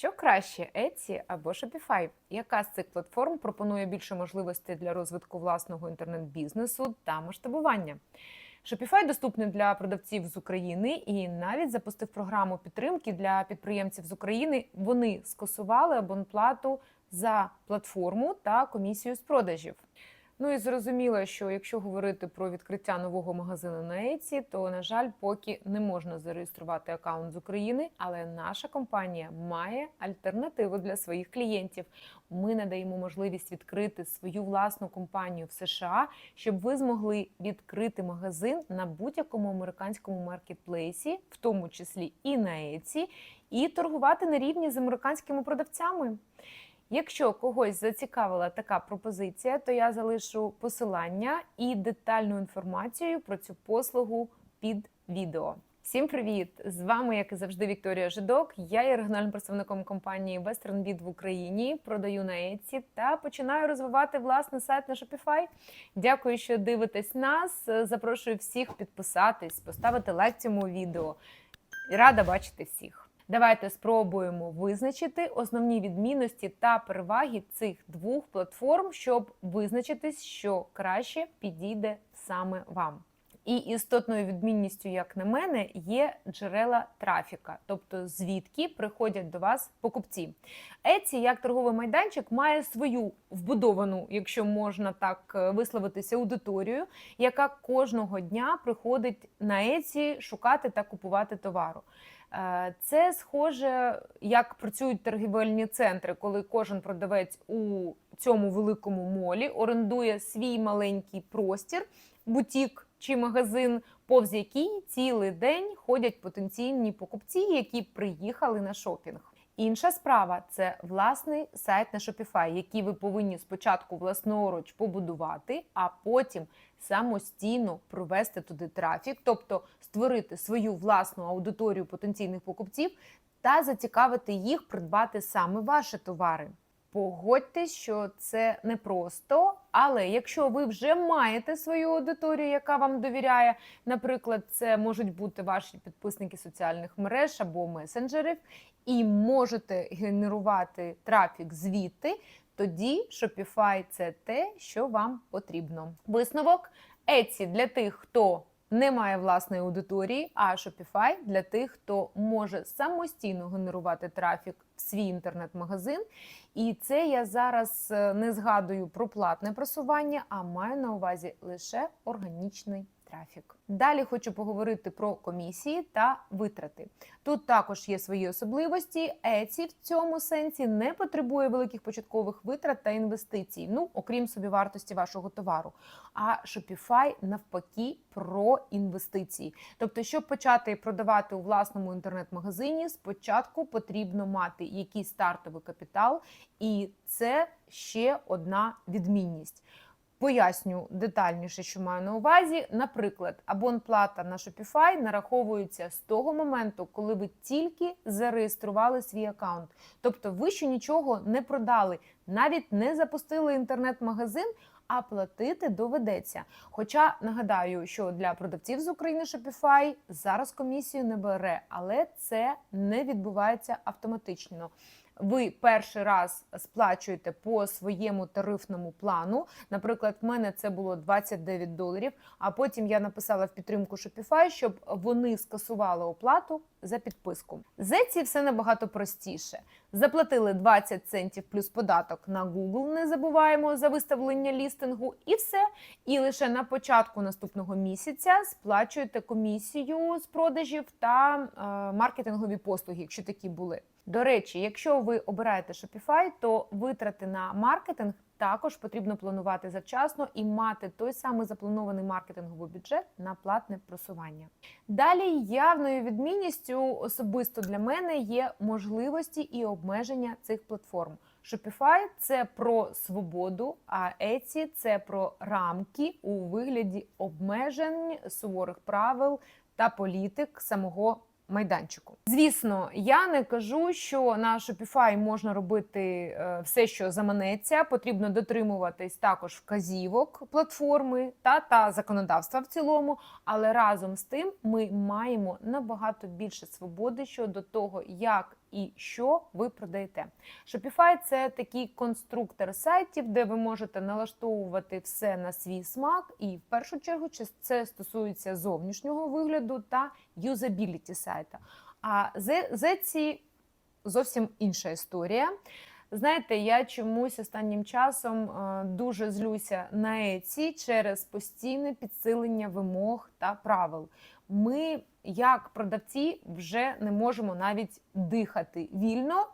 Що краще Etsy або Shopify? Яка з цих платформ пропонує більше можливостей для розвитку власного інтернет-бізнесу та масштабування? Shopify доступний для продавців з України і навіть запустив програму підтримки для підприємців з України. Вони скасували абонплату за платформу та комісію з продажів. Ну і зрозуміло, що якщо говорити про відкриття нового магазину на Etsy, то на жаль, поки не можна зареєструвати аккаунт з України, але наша компанія має альтернативу для своїх клієнтів. Ми надаємо можливість відкрити свою власну компанію в США, щоб ви змогли відкрити магазин на будь-якому американському маркетплейсі, в тому числі і на Etsy, і торгувати на рівні з американськими продавцями. Якщо когось зацікавила така пропозиція, то я залишу посилання і детальну інформацію про цю послугу під відео. Всім привіт! З вами, як і завжди, Вікторія Жидок. Я є регіональним представником компанії WesternBid в Україні, продаю на Etsy та починаю розвивати власний сайт на Shopify. Дякую, що дивитесь нас. Запрошую всіх підписатись, поставити лайк цьому відео. Рада бачити всіх. Давайте спробуємо визначити основні відмінності та переваги цих двох платформ, щоб визначитись, що краще підійде саме вам. І істотною відмінністю, як на мене, є джерела трафіка, тобто звідки приходять до вас покупці. Etsy, як торговий майданчик, має свою вбудовану, якщо можна так е, висловитися, аудиторію, яка кожного дня приходить на Etsy шукати та купувати товару. Е, Це схоже, як працюють торгівельні центри, коли кожен продавець у цьому великому молі орендує свій маленький простір, бутік чи магазин, повз який цілий день ходять потенційні покупці, які приїхали на шопінг. Інша справа це власний сайт на Shopify, який ви повинні спочатку власноруч побудувати, а потім самостійно провести туди трафік, тобто створити свою власну аудиторію потенційних покупців та зацікавити їх придбати саме ваші товари. Погодьтесь, що це непросто, але якщо ви вже маєте свою аудиторію, яка вам довіряє, наприклад, це можуть бути ваші підписники соціальних мереж або месенджерів, і можете генерувати трафік звідти, тоді Shopify – це те, що вам потрібно. Висновок Etsy для тих, хто не має власної аудиторії, а Shopify для тих, хто може самостійно генерувати трафік в свій інтернет-магазин. І це я зараз е, не згадую про платне просування, а маю на увазі лише органічний трафік. Далі хочу поговорити про комісії та витрати. Тут також є свої особливості. Etsy в цьому сенсі не потребує великих початкових витрат та інвестицій, ну окрім собівартості вашого товару. А Shopify навпаки про інвестиції. Тобто, щоб почати продавати у власному інтернет-магазині, спочатку потрібно мати якийсь стартовий капітал, і це ще одна відмінність. Поясню детальніше, що маю на увазі. Наприклад, абонплата на Shopify нараховується з того моменту, коли ви тільки зареєстрували свій аккаунт. Тобто ви ще нічого не продали, навіть не запустили інтернет-магазин, а платити доведеться. Хоча нагадаю, що для продавців з України Shopify зараз комісію не бере, але це не відбувається автоматично ви перший раз сплачуєте по своєму тарифному плану. Наприклад, в мене це було 29 доларів. А потім я написала в підтримку Shopify, щоб вони скасували оплату за підписку. Зеці все набагато простіше. Заплатили 20 центів плюс податок на Google, Не забуваємо за виставлення лістингу, і все. І лише на початку наступного місяця сплачуєте комісію з продажів та е, маркетингові послуги, якщо такі були. До речі, якщо ви обираєте Shopify, то витрати на маркетинг також потрібно планувати завчасно і мати той самий запланований маркетинговий бюджет на платне просування. Далі явною відмінністю особисто для мене є можливості і обмеження цих платформ. Shopify – це про свободу, а Etsy – це про рамки у вигляді обмежень, суворих правил та політик самого майданчику. Звісно, я не кажу, що на Shopify можна робити е, все, що заманеться. Потрібно дотримуватись також вказівок платформи та та законодавства в цілому. Але разом з тим ми маємо набагато більше свободи щодо того, як і що ви продаєте. Shopify – це такий конструктор сайтів, де ви можете налаштовувати все на свій смак, і в першу чергу це стосується зовнішнього вигляду та юзабіліті сайта. А Etsy зовсім інша історія. Знаєте, я чомусь останнім часом е, дуже злюся на Etsy через постійне підсилення вимог та правил. Ми, як продавці, вже не можемо навіть дихати вільно.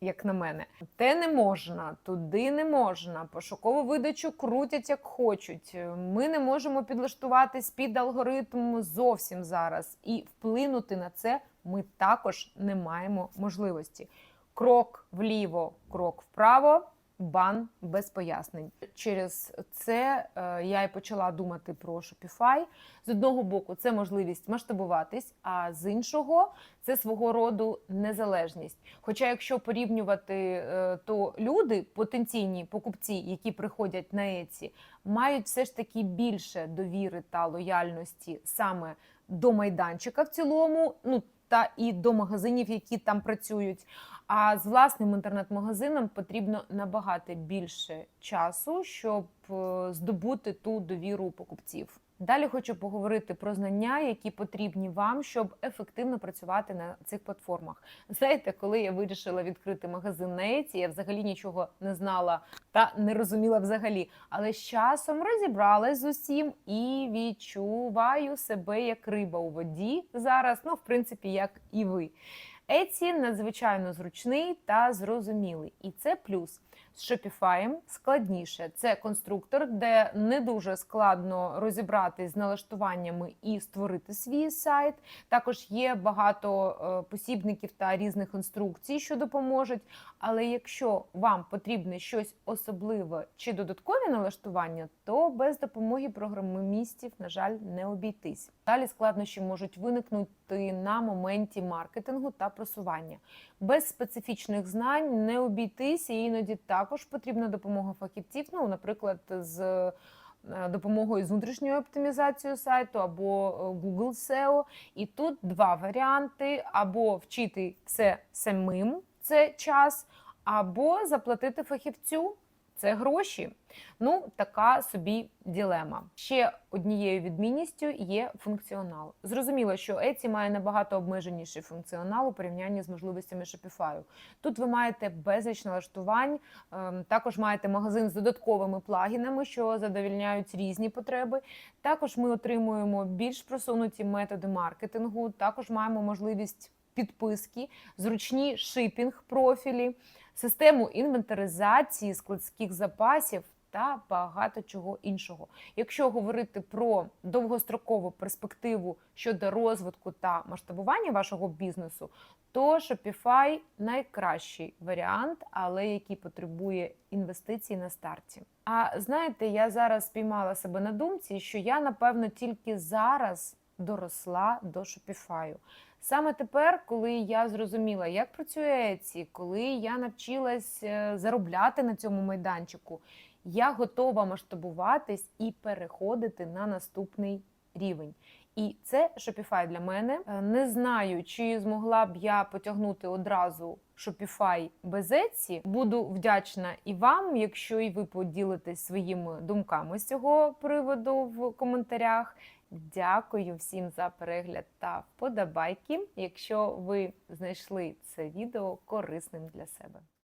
Як на мене, те не можна, туди не можна. Пошукову видачу крутять як хочуть. Ми не можемо підлаштуватись під алгоритм зовсім зараз, і вплинути на це ми також не маємо можливості крок вліво, крок вправо, бан без пояснень. Через це е, я і почала думати про Shopify. З одного боку, це можливість масштабуватись, а з іншого це свого роду незалежність. Хоча, якщо порівнювати, е, то люди, потенційні покупці, які приходять на Еці, мають все ж таки більше довіри та лояльності саме до майданчика в цілому. ну та і до магазинів, які там працюють. А з власним інтернет-магазином потрібно набагато більше часу, щоб е, здобути ту довіру покупців. Далі хочу поговорити про знання, які потрібні вам, щоб ефективно працювати на цих платформах. Знаєте, коли я вирішила відкрити магазин на Еці, я взагалі нічого не знала та не розуміла взагалі. Але з часом розібралась з усім і відчуваю себе як риба у воді зараз. Ну, в принципі, як і ви. Еці надзвичайно зручний та зрозумілий, і це плюс. З Shopify складніше. Це конструктор, де не дуже складно розібратись з налаштуваннями і створити свій сайт. Також є багато е, посібників та різних інструкцій, що допоможуть. Але якщо вам потрібне щось особливе чи додаткові налаштування, то без допомоги програмістів, на жаль, не обійтись. Далі складнощі можуть виникнути на моменті маркетингу та просування. Без специфічних знань не обійтися, і іноді також потрібна допомога фахівців. Ну, наприклад, з е, допомогою з внутрішньою оптимізацією сайту або е, Google SEO. І тут два варіанти: або вчити це самим, це час, або заплатити фахівцю це гроші. Ну, така собі ділема. Ще однією відмінністю є функціонал. Зрозуміло, що Etsy має набагато обмеженіший функціонал у порівнянні з можливостями Shopify. Тут ви маєте безліч налаштувань, ем, також маєте магазин з додатковими плагінами, що задовільняють різні потреби. Також ми отримуємо більш просунуті методи маркетингу. Також маємо можливість підписки, зручні шипінг профілі систему інвентаризації складських запасів та багато чого іншого. Якщо говорити про довгострокову перспективу щодо розвитку та масштабування вашого бізнесу, то Shopify найкращий варіант, але який потребує інвестицій на старті. А знаєте, я зараз спіймала себе на думці, що я напевно тільки зараз доросла до Shopify. Саме тепер, коли я зрозуміла, як працює Etsy, коли я навчилась е, заробляти на цьому майданчику, я готова масштабуватись і переходити на наступний рівень. І це Shopify для мене. Е, не знаю, чи змогла б я потягнути одразу Shopify без Etsy. Буду вдячна і вам, якщо і ви поділитесь своїми думками з цього приводу в коментарях. Дякую всім за перегляд та вподобайки, якщо ви знайшли це відео корисним для себе.